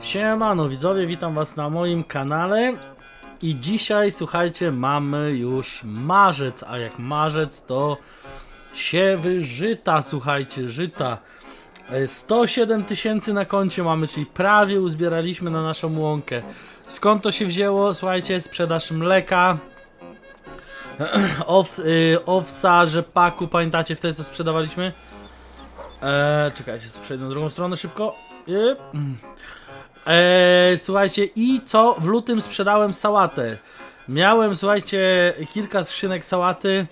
Siemano widzowie, witam was na moim kanale i dzisiaj słuchajcie mamy już marzec, a jak marzec to siewy żyta, słuchajcie, żyta. E, 107 tysięcy na koncie mamy, czyli prawie uzbieraliśmy na naszą łąkę. Skąd to się wzięło? Słuchajcie, sprzedaż mleka, Ow, y, owsa, rzepaku, pamiętacie wtedy co sprzedawaliśmy? Eee, czekajcie, tu przejdę na drugą stronę szybko. Eee, słuchajcie, i co? W lutym sprzedałem sałatę. Miałem, słuchajcie, kilka skrzynek sałaty.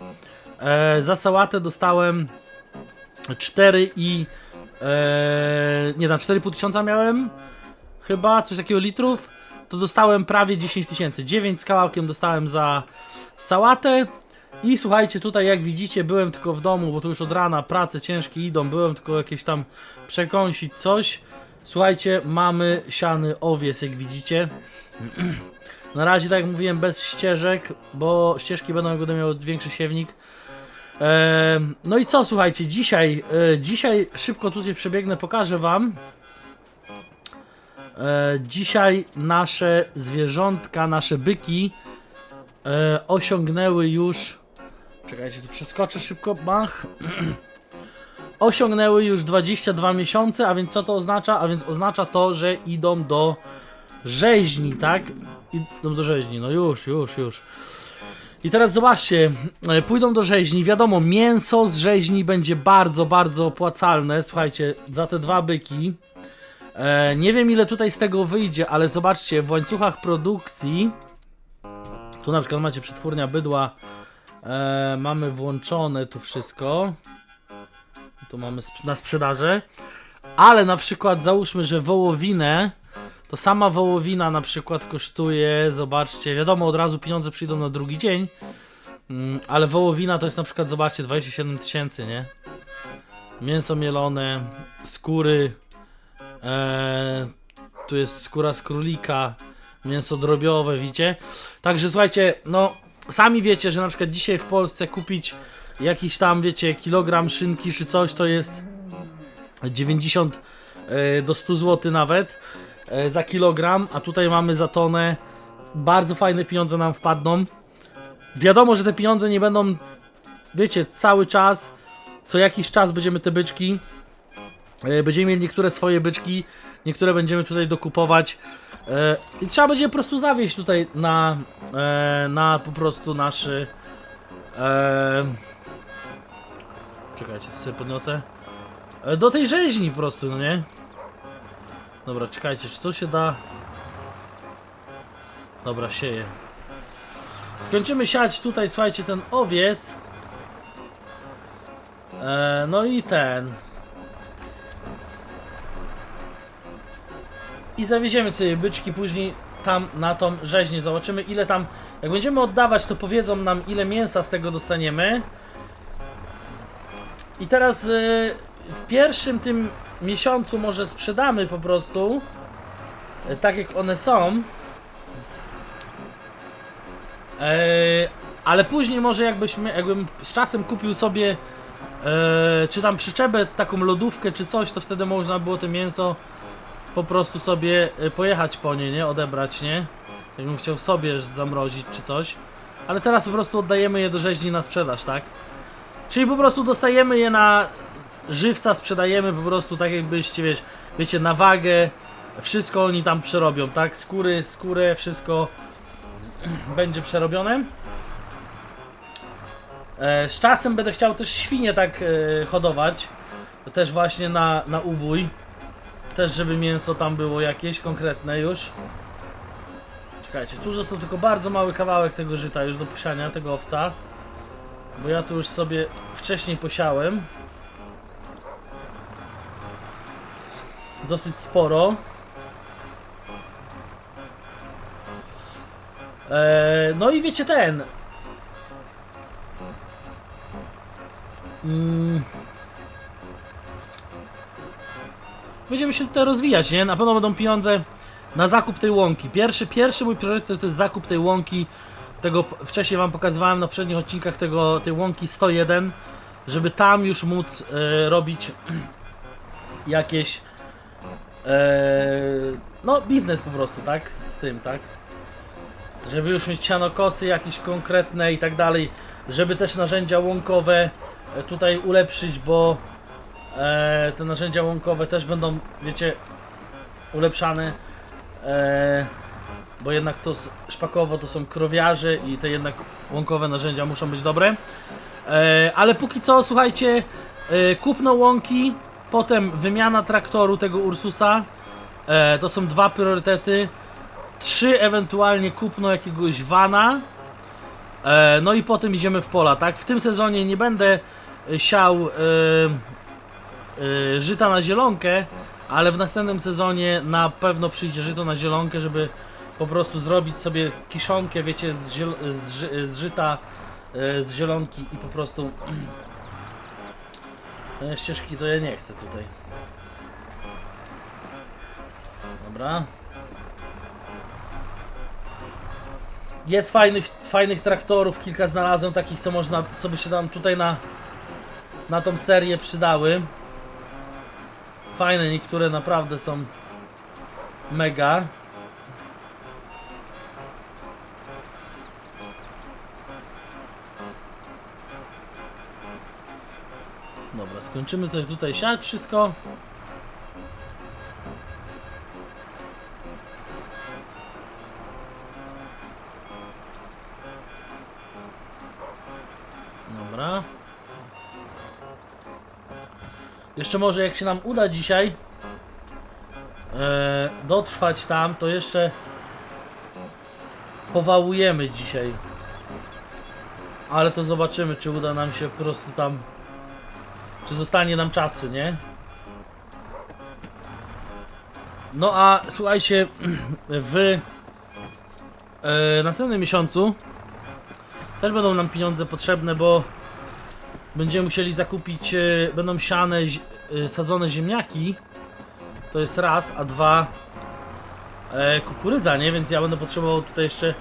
Eee, za sałatę dostałem 4 i. Eee, nie tam 4,5 tysiąca miałem. Chyba, coś takiego litrów. To dostałem prawie 10 tysięcy. 9 z kawałkiem dostałem za sałatę. I słuchajcie, tutaj jak widzicie, byłem tylko w domu, bo tu już od rana prace ciężkie idą. Byłem tylko jakieś tam przekąsić coś. Słuchajcie, mamy siany owies, jak widzicie. Na razie, tak jak mówiłem, bez ścieżek, bo ścieżki będą, jak będę miał większy siewnik. Ehm, no i co, słuchajcie, dzisiaj, e, dzisiaj szybko tutaj przebiegnę, pokażę wam. E, dzisiaj nasze zwierzątka, nasze byki e, osiągnęły już. Czekajcie, tu przeskoczę szybko, bach. osiągnęły już 22 miesiące, a więc co to oznacza? A więc oznacza to, że idą do rzeźni, tak? Idą do rzeźni, no już, już, już. I teraz zobaczcie, e, pójdą do rzeźni, wiadomo, mięso z rzeźni będzie bardzo, bardzo opłacalne, słuchajcie, za te dwa byki. E, nie wiem ile tutaj z tego wyjdzie, ale zobaczcie, w łańcuchach produkcji, tu na przykład macie przetwórnia bydła, e, mamy włączone tu wszystko. Tu mamy na sprzedaży. Ale na przykład załóżmy, że wołowinę, to sama wołowina na przykład kosztuje, zobaczcie, wiadomo od razu pieniądze przyjdą na drugi dzień, mm, ale wołowina to jest na przykład, zobaczcie, 27 tysięcy, nie? Mięso mielone, skóry, e, tu jest skóra z królika, mięso drobiowe, widzicie? Także słuchajcie, no sami wiecie, że na przykład dzisiaj w Polsce kupić jakiś tam, wiecie, kilogram szynki czy coś, to jest 90 e, do 100 zł nawet e, za kilogram, a tutaj mamy za tonę. Bardzo fajne pieniądze nam wpadną. Wiadomo, że te pieniądze nie będą, wiecie, cały czas. Co jakiś czas będziemy te byczki. e, Będziemy mieli niektóre swoje byczki, niektóre będziemy tutaj dokupować. I trzeba będzie po prostu zawieść tutaj na, na po prostu naszy. Czekajcie, tu sobie podniosę. E, Do tej rzeźni po prostu, no nie? Dobra, czekajcie, czy to się da... Dobra, sieję. Skończymy siać tutaj, słuchajcie, ten owies. E, no i ten. I zawieziemy sobie byczki później tam na tą rzeźnię. Zobaczymy ile tam... Jak będziemy oddawać, to powiedzą nam ile mięsa z tego dostaniemy. I teraz y, w pierwszym tym miesiącu może sprzedamy po prostu y, tak jak one są. E, ale później może jakbyśmy, jakbym z czasem kupił sobie e, czy tam przyczepę, taką lodówkę czy coś, to wtedy można było to mięso po prostu sobie y, pojechać po nie, nie? Odebrać, nie? Jakbym chciał sobie zamrozić czy coś. Ale teraz po prostu oddajemy je do rzeźni na sprzedaż, tak? Czyli po prostu dostajemy je na żywca, sprzedajemy po prostu tak jakbyście, wiesz, wiecie, na wagę, wszystko oni tam przerobią, tak? Skóry, skórę, wszystko będzie przerobione. E, z czasem będę chciał też świnie tak e, hodować, też właśnie na, na ubój. Też, żeby mięso tam było jakieś konkretne już. Czekajcie, tu został tylko bardzo mały kawałek tego żyta już do posiania, tego owca. Bo ja tu już sobie wcześniej posiałem. Dosyć sporo. Eee, no i wiecie ten. Mm. Będziemy się tutaj rozwijać, nie? Na pewno będą pieniądze na zakup tej łąki. Pierwszy, pierwszy mój priorytet to jest zakup tej łąki. Tego wcześniej wam pokazywałem na poprzednich odcinkach tego, tej łąki 101, żeby tam już móc e, robić jakieś e, no biznes po prostu, tak? Z, z tym, tak? Żeby już mieć sianokosy jakieś konkretne i tak dalej, żeby też narzędzia łąkowe e, tutaj ulepszyć, bo e, te narzędzia łąkowe też będą, wiecie, ulepszane. E, bo jednak to z- szpakowo to są krowiarze i te jednak łąkowe narzędzia muszą być dobre. E, ale póki co, słuchajcie, e, kupno łąki, potem wymiana traktoru tego Ursusa. E, to są dwa priorytety. Trzy ewentualnie kupno jakiegoś vana. E, no i potem idziemy w pola, tak? W tym sezonie nie będę siał e, e, żyta na zielonkę, ale w następnym sezonie na pewno przyjdzie żyto na zielonkę, żeby po prostu zrobić sobie kiszonkę, wiecie, z, ziel- z, ży- z żyta, e, z zielonki i po prostu e, ścieżki to ja nie chcę tutaj. Dobra. Jest fajnych, fajnych traktorów, kilka znalazłem takich, co można, co by się nam tutaj na, na tą serię przydały. Fajne, niektóre naprawdę są mega. Skończymy sobie tutaj siać wszystko. Dobra. Jeszcze może jak się nam uda dzisiaj e, dotrwać tam, to jeszcze powałujemy dzisiaj. Ale to zobaczymy, czy uda nam się po prostu tam, czy zostanie nam czasu, nie? No a słuchajcie, w e, następnym miesiącu też będą nam pieniądze potrzebne, bo będziemy musieli zakupić, e, będą siane, e, sadzone ziemniaki. To jest raz, a dwa e, kukurydza, nie? Więc ja będę potrzebował tutaj jeszcze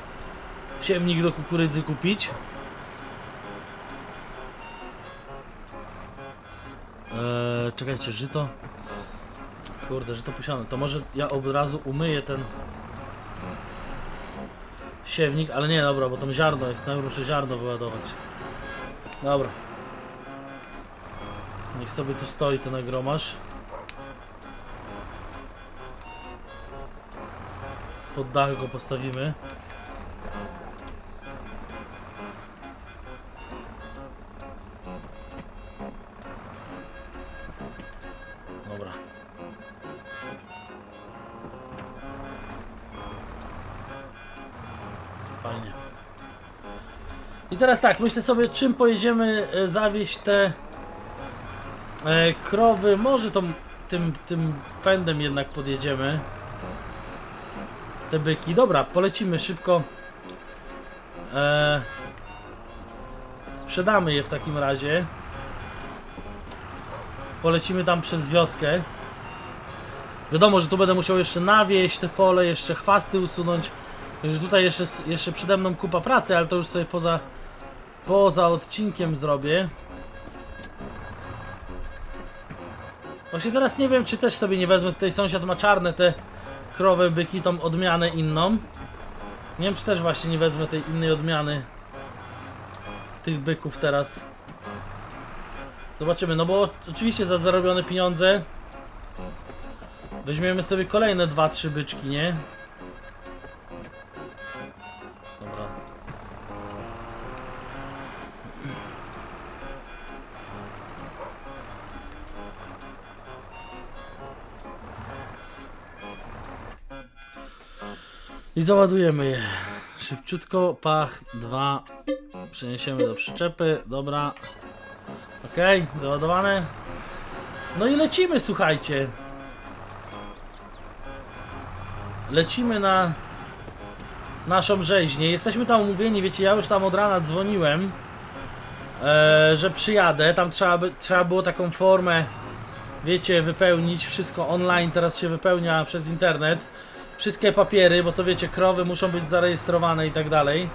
siewnik do kukurydzy kupić. E, czekajcie, żyto. Kurde, żyto posiane. To może ja od razu umyję ten siewnik, ale nie, dobra, bo tam ziarno jest, no muszę ziarno wyładować. Dobra. Niech sobie tu stoi ten agromasz. Pod dach go postawimy. Dobra. Fajnie. I teraz tak, myślę sobie, czym pojedziemy e, zawieźć te e, krowy. Może tą, tym, tym pędem jednak podjedziemy. Te byki. Dobra, polecimy szybko. E, sprzedamy je w takim razie. Polecimy tam przez wioskę. Wiadomo, że tu będę musiał jeszcze nawieść te pole, jeszcze chwasty usunąć. Już tutaj jeszcze, jeszcze przede mną kupa pracy, ale to już sobie poza, poza odcinkiem zrobię. Właśnie teraz nie wiem, czy też sobie nie wezmę. Tutaj sąsiad ma czarne te krowy, byki, tą odmianę inną. Nie wiem, czy też właśnie nie wezmę tej innej odmiany tych byków teraz. Zobaczymy, no bo oczywiście za zarobione pieniądze weźmiemy sobie kolejne 2-3 byczki, nie? Dobra. I załadujemy je. Szybciutko, pach, dwa. Przeniesiemy do przyczepy, dobra. Okej, załadowane. No i lecimy, słuchajcie. Lecimy na naszą rzeźnię. Jesteśmy tam umówieni, wiecie, ja już tam od rana dzwoniłem, e, że przyjadę. Tam trzeba, by, trzeba było taką formę, wiecie, wypełnić. Wszystko online teraz się wypełnia przez internet. Wszystkie papiery, bo to wiecie, krowy muszą być zarejestrowane i tak dalej.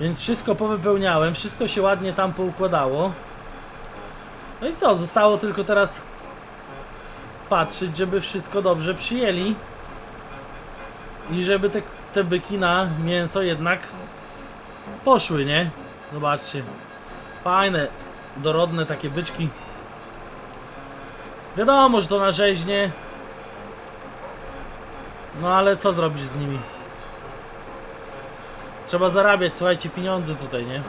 Więc wszystko powypełniałem, wszystko się ładnie tam poukładało. No i co, zostało tylko teraz patrzeć, żeby wszystko dobrze przyjęli. i żeby te, te byki na mięso jednak poszły, nie? Zobaczcie. Fajne, dorodne takie byczki. Wiadomo, że to na rzeźnie. No ale co zrobić z nimi? Trzeba zarabiać, słuchajcie, pieniądze tutaj, nie?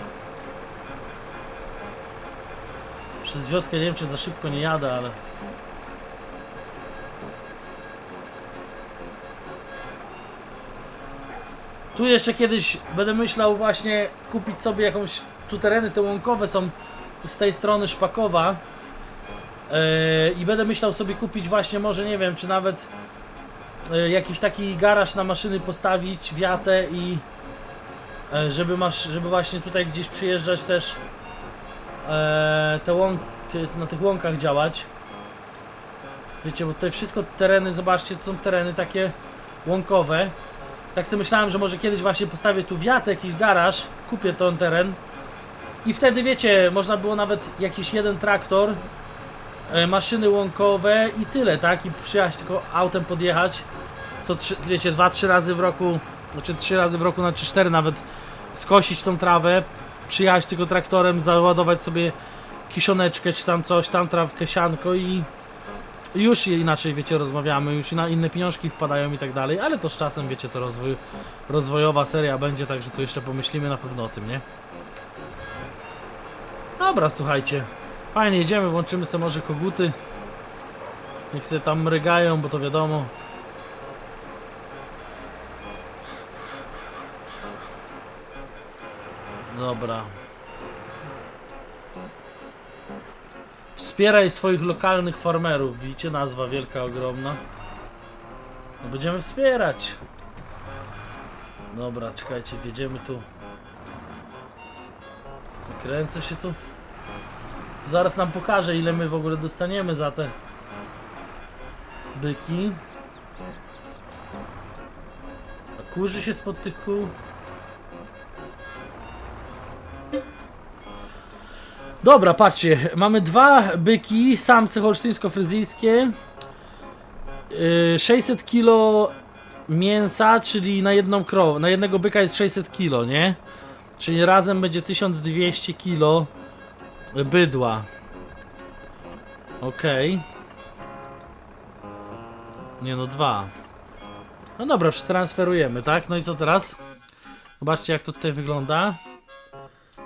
Przez wioskę nie wiem, czy za szybko nie jadę, ale... Tu jeszcze kiedyś będę myślał właśnie kupić sobie jakąś... Tu tereny te łąkowe są z tej strony Szpakowa. Yy, I będę myślał sobie kupić właśnie może, nie wiem, czy nawet yy, jakiś taki garaż na maszyny postawić, wiatę i yy, żeby masz, żeby właśnie tutaj gdzieś przyjeżdżać też te łąk, na tych łąkach działać. Wiecie, bo tutaj wszystko tereny, zobaczcie, to są tereny takie łąkowe. Tak sobie myślałem, że może kiedyś właśnie postawię tu wiatę, jakiś garaż, kupię ten teren i wtedy wiecie, można było nawet jakiś jeden traktor, e, maszyny łąkowe i tyle, tak? I przyjechać tylko autem podjechać, co wiecie, dwa, trzy razy w roku, znaczy trzy razy w roku, znaczy cztery nawet, skosić tą trawę, przyjechać tylko traktorem, załadować sobie kiszoneczkę, czy tam coś, tam trawkę, sianko i już inaczej, wiecie, rozmawiamy, już na inne pieniążki wpadają i tak dalej, ale to z czasem, wiecie, to rozwój, rozwojowa seria będzie, także tu jeszcze pomyślimy na pewno o tym, nie? Dobra, słuchajcie, fajnie jedziemy, włączymy sobie może koguty, niech sobie tam mrygają, bo to wiadomo, Dobra. Wspieraj swoich lokalnych farmerów. Widzicie, nazwa wielka, ogromna. No będziemy wspierać. Dobra, czekajcie, wjedziemy tu. Kręcę się tu. Zaraz nam pokażę, ile my w ogóle dostaniemy za te byki. A kurzy się spod tych kół. Dobra, patrzcie, mamy dwa byki, samce holsztyńsko-fryzyjskie, yy, 600 kg mięsa, czyli na jedną krowę, na jednego byka jest 600 kg, nie? Czyli razem będzie 1200 kg bydła. Okej. Nie no, dwa. No dobra, przetransferujemy, tak? No i co teraz? Zobaczcie jak to tutaj wygląda.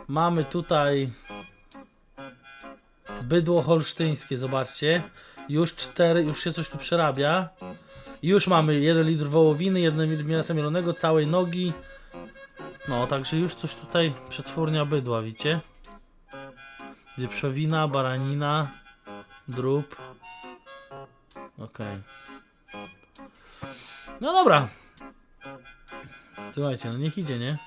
Mamy tutaj Bydło holsztyńskie, zobaczcie. Już cztery, już się coś tu przerabia. Już mamy 1 litr wołowiny, 1 litr mięsa mielonego, całej nogi. No, także już coś tutaj przetwórnia bydła, widzicie? Wieprzowina, baranina, drób. Okej. No dobra. Słuchajcie, no niech idzie, nie?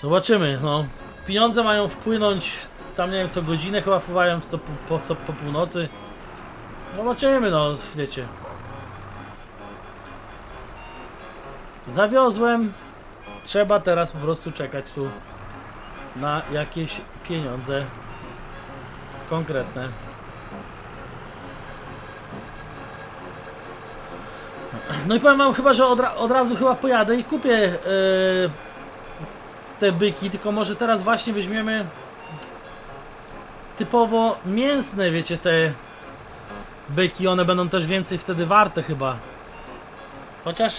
Zobaczymy, no. Pieniądze mają wpłynąć tam nie wiem co godzinę chyba wpływają, co po, po, co po północy. Zobaczymy, no wiecie. Zawiozłem. Trzeba teraz po prostu czekać tu na jakieś pieniądze konkretne. No i powiem wam chyba, że od, od razu chyba pojadę i kupię yy, te byki, tylko może teraz właśnie weźmiemy typowo mięsne, wiecie, te byki, one będą też więcej wtedy warte chyba. Chociaż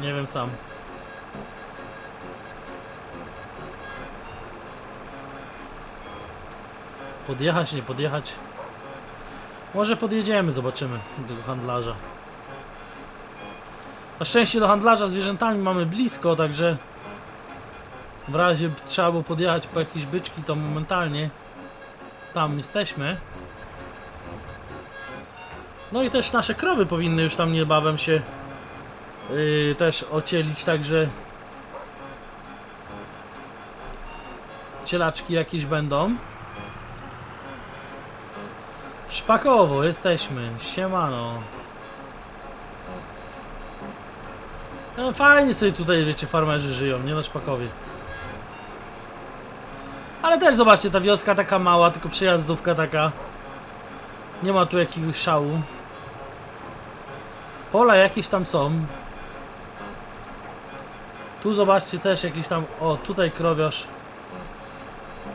nie wiem sam. Podjechać, nie podjechać. Może podjedziemy, zobaczymy tego handlarza. Na szczęście do handlarza zwierzętami mamy blisko, także w razie trzeba było podjechać po jakieś byczki, to momentalnie tam jesteśmy. No i też nasze krowy powinny już tam niebawem się yy, też ocielić, także cielaczki jakieś będą. Szpakowo jesteśmy, siemano. No, fajnie sobie tutaj, wiecie, farmerzy żyją, nie na Szpakowie. Ale też zobaczcie, ta wioska taka mała, tylko przejazdówka taka. Nie ma tu jakiegoś szału. Pola jakieś tam są. Tu zobaczcie też jakieś tam. O, tutaj krowiarz.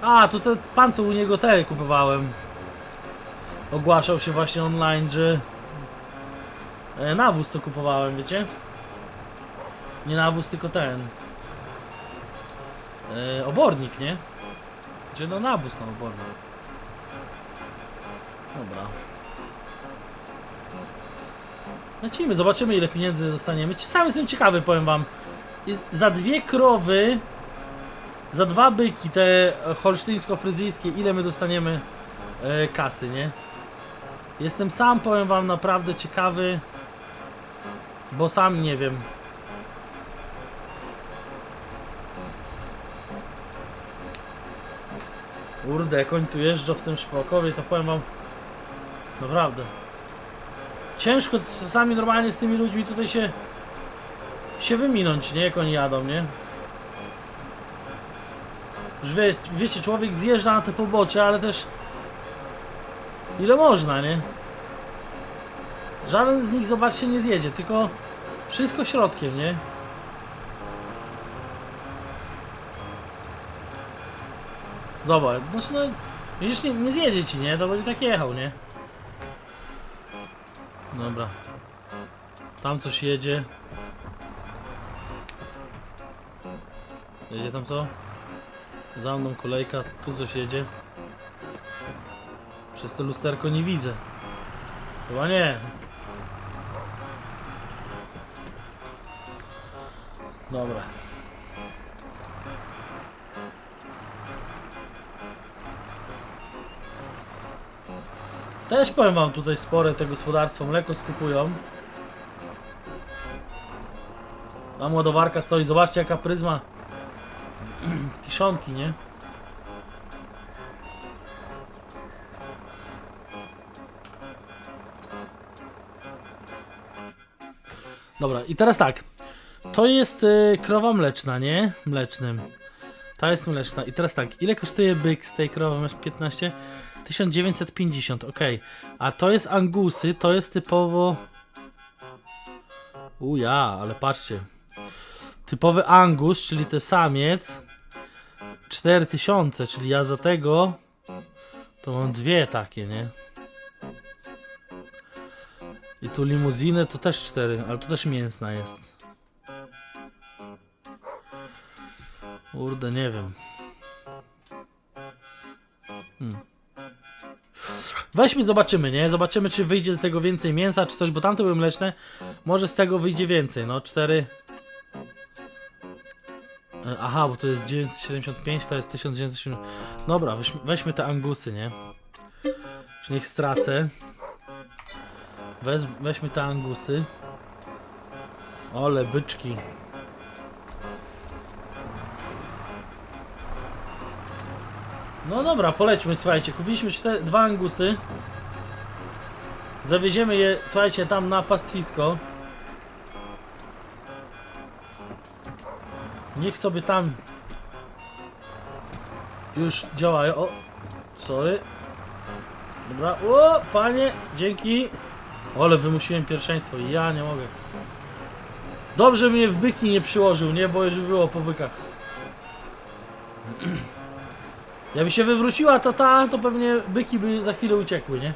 A, tu ten pan co u niego te kupowałem. Ogłaszał się właśnie online, że e, nawóz co kupowałem, wiecie? Nie nawóz, tylko ten. E, obornik, nie? Gdzie no nawóz na obornik. Dobra. Lecimy, zobaczymy ile pieniędzy dostaniemy. Sam jestem ciekawy, powiem wam. Za dwie krowy, za dwa byki, te holsztyńsko-fryzyjskie, ile my dostaniemy e, kasy, nie? Jestem sam, powiem wam, naprawdę ciekawy, bo sam nie wiem. Kurde, jak oni tu jeżdżą w tym szpakowie, to powiem wam, naprawdę. Ciężko czasami normalnie z tymi ludźmi tutaj się się wyminąć, nie? Jak oni jadą, nie? Już wie, wiecie, człowiek zjeżdża na te pobocze, ale też ile można, nie? Żaden z nich, zobaczcie, nie zjedzie, tylko wszystko środkiem, nie? Dobra, znaczy no, widzisz, nie, nie zjedzie ci, nie? To będzie tak jechał, nie? Dobra. Tam coś jedzie. Jedzie tam co? Za mną kolejka, tu coś jedzie. Przez to lusterko nie widzę. Chyba nie. Dobra. Też powiem wam tutaj spore te gospodarstwo mleko skupują. Tam ładowarka stoi, zobaczcie jaka pryzma kiszonki, nie? Dobra, i teraz tak. To jest y, krowa mleczna, nie? Mlecznym. Ta jest mleczna. I teraz tak, ile kosztuje byk z tej krowy? Masz 15? 1950, ok. A to jest angusy, to jest typowo... Uja, ale patrzcie. Typowy angus, czyli ten samiec. 4000, czyli ja za tego to mam dwie takie, nie? I tu limuzinę to też cztery, ale tu też mięsna jest. Kurde, nie wiem. Hmm. Weźmy, zobaczymy, nie? Zobaczymy, czy wyjdzie z tego więcej mięsa, czy coś, bo tamte były mleczne. Może z tego wyjdzie więcej, no. Cztery. E, Aha, bo to jest 975, to jest 1970. Dobra, weźmy, weźmy te angusy, nie? Już niech stracę. Wez, weźmy te angusy. Ole, byczki. No dobra, polećmy, słuchajcie. Kupiliśmy cztery, dwa angusy. Zawieziemy je, słuchajcie, tam na pastwisko. Niech sobie tam już działają. O, sorry. Dobra, o, panie, dzięki. Ale wymusiłem pierwszeństwo, ja nie mogę. Dobrze mnie w byki nie przyłożył, nie? Bo już by było po bykach. Jakby się wywróciła ta ta, to pewnie byki by za chwilę uciekły, nie?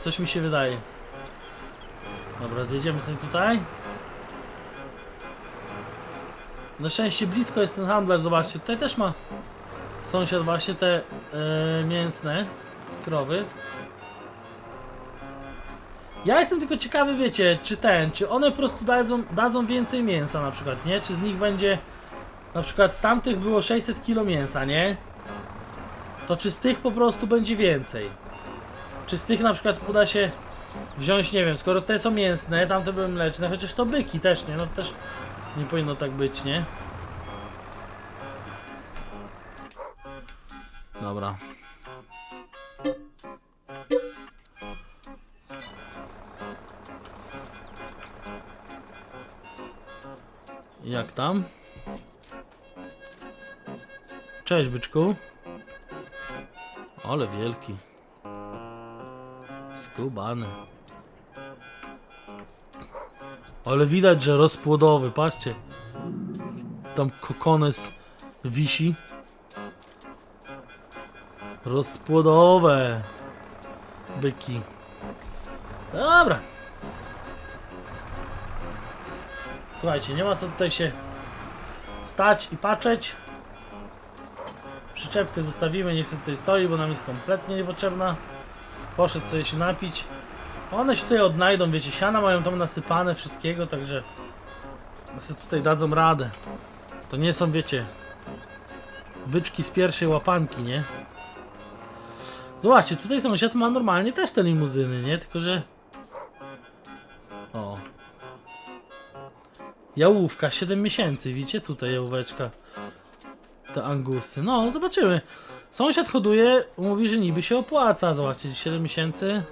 Coś mi się wydaje. Dobra, zjedziemy sobie tutaj. Na szczęście blisko jest ten handlarz, zobaczcie, tutaj też ma sąsiad właśnie te e, mięsne krowy. Ja jestem tylko ciekawy, wiecie, czy ten, czy one po prostu dadzą, dadzą więcej mięsa na przykład, nie? Czy z nich będzie, na przykład z tamtych było 600 kg mięsa, nie? To czy z tych po prostu będzie więcej? Czy z tych na przykład uda się wziąć, nie wiem, skoro te są mięsne, tamte były mleczne, chociaż to byki też, nie? No też nie powinno tak być, nie? Dobra. Jak tam? Cześć, byczku. Ale wielki. Skubany. Ale widać, że rozpłodowy, patrzcie. Tam kokones wisi. Rozpłodowe. Byki. Dobra. Słuchajcie, nie ma co tutaj się stać i patrzeć. Przyczepkę zostawimy, niech sobie tutaj stoi, bo nam jest kompletnie niepotrzebna. Poszedł sobie się napić. One się tutaj odnajdą, wiecie, siana mają tam nasypane wszystkiego, także sobie tutaj dadzą radę. To nie są, wiecie, byczki z pierwszej łapanki, nie? Zobaczcie, tutaj sąsiad ma normalnie też te limuzyny, nie? Tylko, że... O. Jałówka, 7 miesięcy, widzicie? Tutaj jałóweczka. Te angusy. No, zobaczymy. Sąsiad hoduje, mówi, że niby się opłaca. Zobaczcie, 7 miesięcy.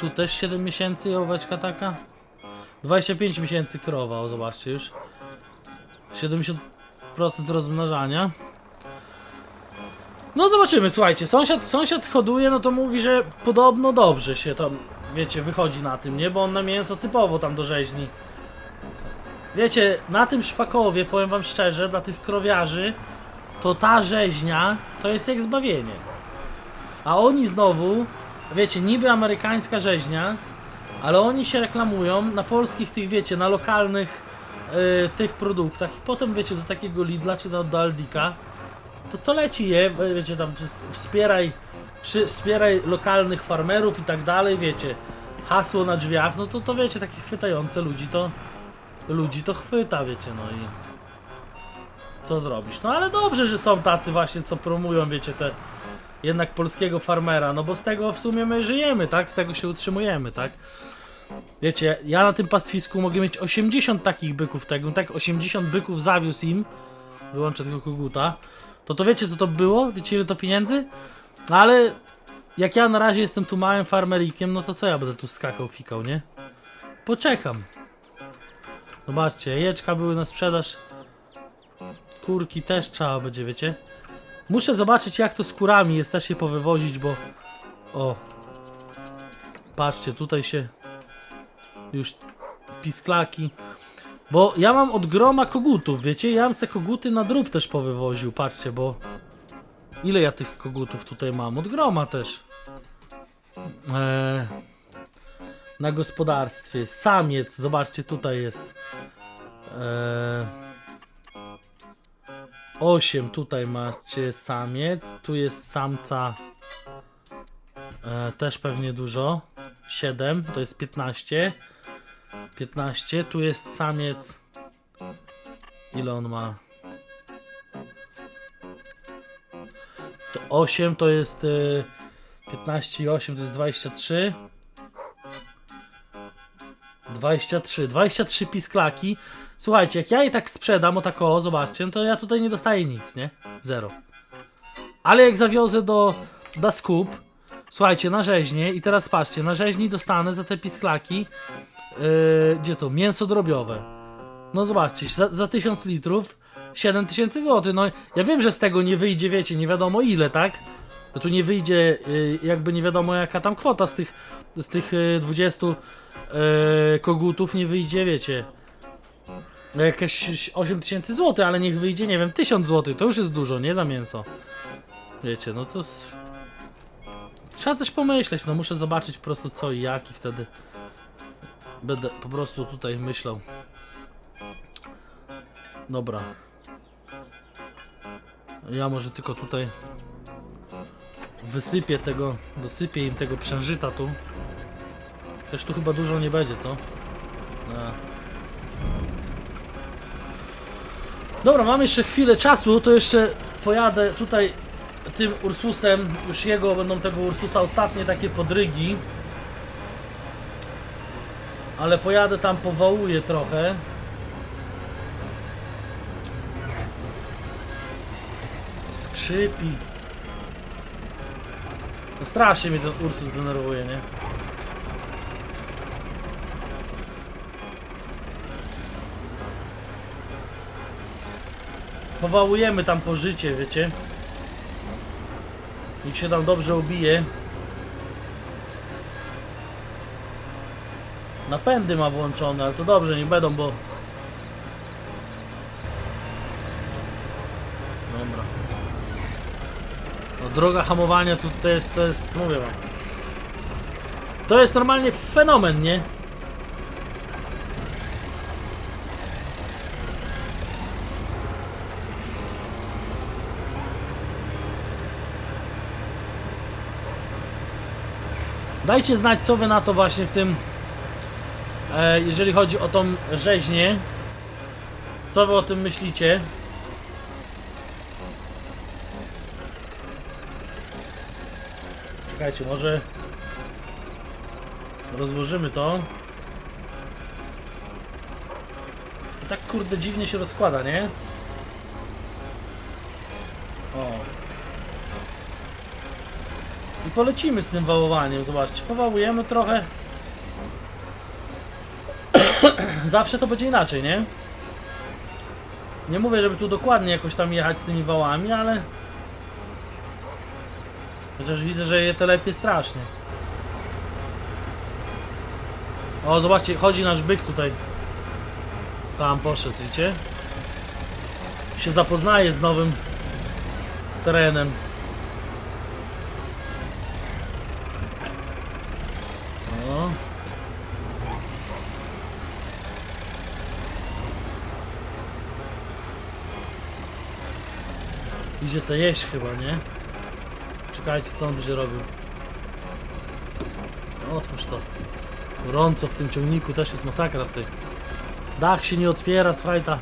Tu też 7 miesięcy jałóweczka taka. 25 miesięcy krowa, o zobaczcie już. 70% rozmnażania. No zobaczymy, słuchajcie, sąsiad, sąsiad hoduje, no to mówi, że podobno dobrze się tam, wiecie, wychodzi na tym, nie? Bo on na mięso typowo tam do rzeźni. Wiecie, na tym szpakowie, powiem wam szczerze, dla tych krowiarzy, to ta rzeźnia to jest jak zbawienie. A oni znowu, wiecie, niby amerykańska rzeźnia, ale oni się reklamują na polskich tych, wiecie, na lokalnych y, tych produktach i potem, wiecie, do takiego Lidla czy do, do Aldika, to to leci je, wiecie, tam wspieraj, wspieraj lokalnych farmerów i tak dalej, wiecie, hasło na drzwiach, no to to wiecie, takie chwytające ludzi to, ludzi to chwyta, wiecie, no i co zrobisz? No ale dobrze, że są tacy właśnie, co promują, wiecie, te jednak polskiego farmera, no bo z tego w sumie my żyjemy, tak? Z tego się utrzymujemy, tak? Wiecie, ja na tym pastwisku mogę mieć 80 takich byków, tak? Tak 80 byków zawiózł im, wyłączę tego koguta, to to wiecie co to było? Wiecie ile to pieniędzy? No ale jak ja na razie jestem tu małym farmerikiem, no to co ja będę tu skakał, fikał, nie? Poczekam. Zobaczcie, jajeczka były na sprzedaż. Kurki też trzeba będzie, wiecie? Muszę zobaczyć jak to z kurami jest, też je powywozić, bo... O. Patrzcie, tutaj się... Już pisklaki. Bo ja mam od groma kogutów, wiecie? Ja bym se koguty na drób też powywoził, patrzcie, bo... Ile ja tych kogutów tutaj mam? Od groma też. Eee, na gospodarstwie. Samiec, zobaczcie, tutaj jest. Eee, 8 tutaj macie samiec, tu jest samca e, też pewnie dużo. 7 to jest 15. 15, tu jest samiec. Ile on ma? To 8 to jest e, 15 i 8 to jest 23. 23, 23 pisklaki. Słuchajcie, jak ja je tak sprzedam, o tak o, zobaczcie, no to ja tutaj nie dostaję nic, nie? Zero. Ale jak zawiozę do Daskup, słuchajcie, na rzeźnie i teraz patrzcie, na rzeźni dostanę za te pisklaki, yy, gdzie to, mięso drobiowe. No zobaczcie, za, za 1000 litrów 7000 zł. No ja wiem, że z tego nie wyjdzie, wiecie, nie wiadomo ile, tak? No tu nie wyjdzie yy, jakby nie wiadomo jaka tam kwota z tych, z tych yy, 20 yy, kogutów nie wyjdzie, wiecie. Jakieś 8000 zł, ale niech wyjdzie, nie wiem, 1000 zł, to już jest dużo, nie za mięso. Wiecie, no to. Trzeba coś pomyśleć, no muszę zobaczyć po prostu co i jak i wtedy będę po prostu tutaj myślał. Dobra. Ja może tylko tutaj wysypię tego, dosypię im tego przężyta tu. Też tu chyba dużo nie będzie, co? Dobra, mam jeszcze chwilę czasu, to jeszcze pojadę tutaj tym Ursusem, już jego będą tego Ursusa ostatnie takie podrygi. Ale pojadę tam, powołuję trochę. Skrzypi. No strasznie mnie ten Ursus denerwuje, nie? Powołujemy tam po życie, wiecie? Niech się tam dobrze ubije. Napędy ma włączone, ale to dobrze, nie będą, bo... droga hamowania tu to jest, to jest, mówię wam. To jest normalnie fenomen, nie? Dajcie znać, co wy na to właśnie w tym, e, jeżeli chodzi o tą rzeźnię. Co wy o tym myślicie? Czekajcie, może rozłożymy to. I tak kurde dziwnie się rozkłada, nie? O. I polecimy z tym wałowaniem, zobaczcie, powałujemy trochę. Zawsze to będzie inaczej, nie? Nie mówię, żeby tu dokładnie jakoś tam jechać z tymi wałami, ale... Chociaż widzę, że je to lepiej strasznie. O, zobaczcie, chodzi nasz byk tutaj. Tam poszedł, widzicie? Się zapoznaje z nowym terenem. O. Idzie se jeść chyba, nie? Czekajcie, co on będzie robił. Otwórz to. Gorąco w tym ciągniku też jest masakra tutaj. Dach się nie otwiera, słuchaj ta.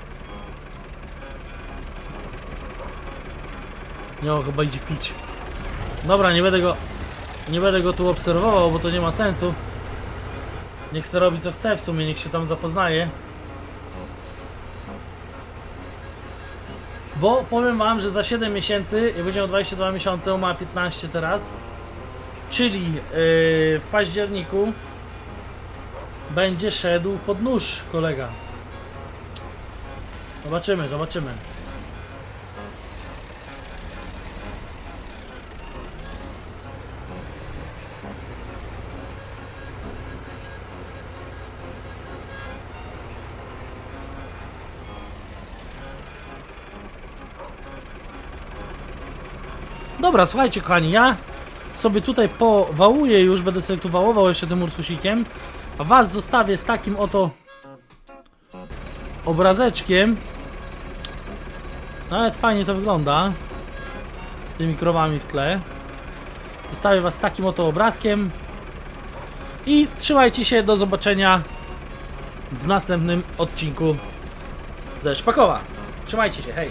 Nie, on chyba idzie pić. Dobra, nie będę go... Nie będę go tu obserwował, bo to nie ma sensu. Niech se robi co chce w sumie, niech się tam zapoznaje. Bo powiem wam, że za 7 miesięcy, jak będzie miał 22 miesiące, ma 15 teraz. Czyli yy, w październiku będzie szedł pod nóż kolega. Zobaczymy, zobaczymy. Dobra, słuchajcie kochani, ja sobie tutaj powałuję już, będę sobie tu wałował jeszcze tym ursusikiem, a was zostawię z takim oto obrazeczkiem. Nawet fajnie to wygląda, z tymi krowami w tle. Zostawię was z takim oto obrazkiem i trzymajcie się, do zobaczenia w następnym odcinku ze Szpakowa. Trzymajcie się, hej!